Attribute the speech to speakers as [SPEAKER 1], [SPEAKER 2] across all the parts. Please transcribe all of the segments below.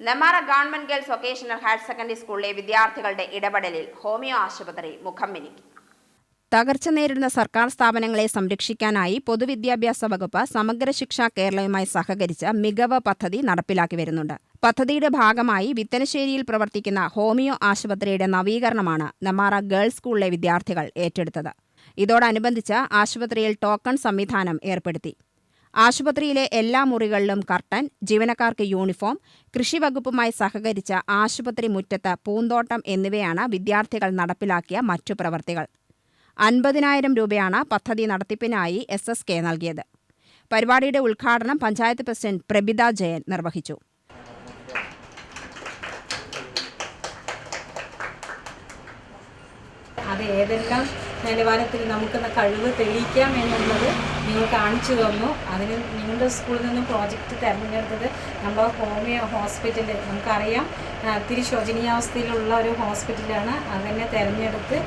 [SPEAKER 1] Nemmara government girls vocational higher secondary സ്കൂളിലെ വിദ്യാർത്ഥികളുടെ ഇടപെടലിൽ ഹോമിയോ ആശുപത്രി മുഖം മിനുക്കി. തകർച്ച നേരിടുന്ന സർക്കാർ സ്ഥാപനങ്ങളെ സംരക്ഷിക്കാനായി പൊതുവിദ്യാഭ്യാസ വകുപ്പ് സമഗ്ര ശിക്ഷ കേരളയുമായി സഹകരിച്ച് മികവ് പദ്ധതി നടപ്പിലാക്കി വരുന്നുണ്ട്. പദ്ധതിയുടെ ഭാഗമായി വിത്തനശ്ശേരിയിൽ പ്രവർത്തിക്കുന്ന ഹോമിയോ ആശുപത്രിയുടെ നവീകരണമാണ് നെമാറ ഗേൾസ് സ്കൂളിലെ വിദ്യാർത്ഥികൾ ഏറ്റെടുത്തത്. ഇതോടനുബന്ധിച്ച് ആശുപത്രിയിൽ ടോക്കൺ സംവിധാനം ഏർപ്പെടുത്തി. ആശുപത്രിയിലെ എല്ലാ മുറികളിലും കർട്ടൻ ജീവനക്കാർക്ക് യൂണിഫോം കൃഷി വകുപ്പുമായി സഹകരിച്ച ആശുപത്രി മുറ്റത്ത് പൂന്തോട്ടം എന്നിവയാണ് വിദ്യാർത്ഥികൾ നടപ്പിലാക്കിയ മറ്റു പ്രവർത്തികൾ. അൻപതിനായിരം രൂപയാണ് പദ്ധതി നടത്തിപ്പിനായി എസ് എസ് കെ നൽകിയത്. പരിപാടിയുടെ ഉദ്ഘാടനം പഞ്ചായത്ത് പ്രസിഡന്റ് പ്രബിത ജയൻ നിർവഹിച്ചു.
[SPEAKER 2] അത് ഏതെല്ലാം നിലവാരത്തിൽ നമുക്ക് കഴിവ് തെളിയിക്കാം എന്നുള്ളത് നിങ്ങൾ കാണിച്ചു തന്നു. അതിന് നിങ്ങളുടെ സ്കൂളിൽ നിന്ന് പ്രോജക്റ്റ് തിരഞ്ഞെടുത്തത് നമ്മുടെ ഹോമിയോ ഹോസ്പിറ്റൽ നമുക്കറിയാം. ഒത്തിരി ശോചനീയാവസ്ഥയിലുള്ള ഒരു ഹോസ്പിറ്റലാണ് അതിനെ തിരഞ്ഞെടുത്ത്.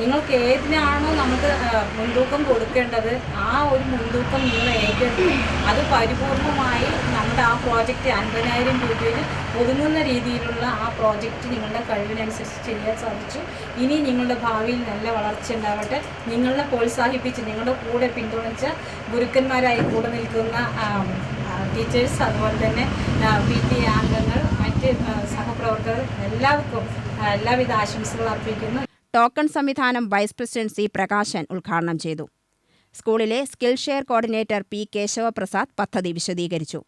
[SPEAKER 2] നിങ്ങൾക്ക് ഏതിനാണോ നമുക്ക് മുൻതൂക്കം കൊടുക്കേണ്ടത് ആ ഒരു മുൻതൂക്കം നിങ്ങൾ ഏറ്റെടുത്ത്. അത് പരിപൂർണമായി നമ്മുടെ ആ പ്രോജക്റ്റ് അൻപതിനായിരം രൂപയിൽ ഒതുങ്ങുന്ന രീതിയിലുള്ള ആ പ്രോജക്റ്റ് നിങ്ങളുടെ കഴിവിനനുസരിച്ച് ചെയ്യാൻ സാധിച്ചു. ഇനി നിങ്ങളുടെ ഭാവിയിൽ നല്ല വളർച്ച ഉണ്ടാവട്ടെ. നിങ്ങളെ പ്രോത്സാഹിപ്പിച്ച് നിങ്ങളുടെ കൂടെ പിന്തുണച്ച ഗുരുക്കന്മാരായി കൂടെ നിൽക്കുന്ന ടീച്ചേഴ്സ് അതുപോലെ തന്നെ പി ടി അംഗങ്ങൾ മറ്റ് സഹപ്രവർത്തകർ എല്ലാവർക്കും എല്ലാവിധ ആശംസകൾ അർപ്പിക്കുന്നു.
[SPEAKER 1] ടോക്കൺ സംവിധാനം വൈസ് പ്രസിഡന്റ് സി പ്രകാശൻ ഉദ്ഘാടനം ചെയ്തു. സ്കൂളിലെ skill share coordinator P Keshavaprasad പദ്ധതി വിശദീകരിച്ചു.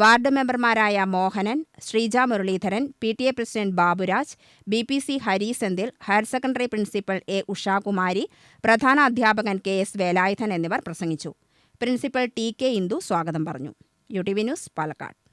[SPEAKER 1] വാർഡ് മെമ്പർമാരായ Mohanan Sreeja Muralidharan P T A president Baburaj B P C Hari Senthil higher secondary principal A Ushakumari പ്രധാന അധ്യാപകൻ കെ എസ് വേലായുധൻ എന്നിവർ പ്രസംഗിച്ചു. പ്രിൻസിപ്പൽ ടി കെ ഇന്ദു സ്വാഗതം പറഞ്ഞു. U T V news Palakkad.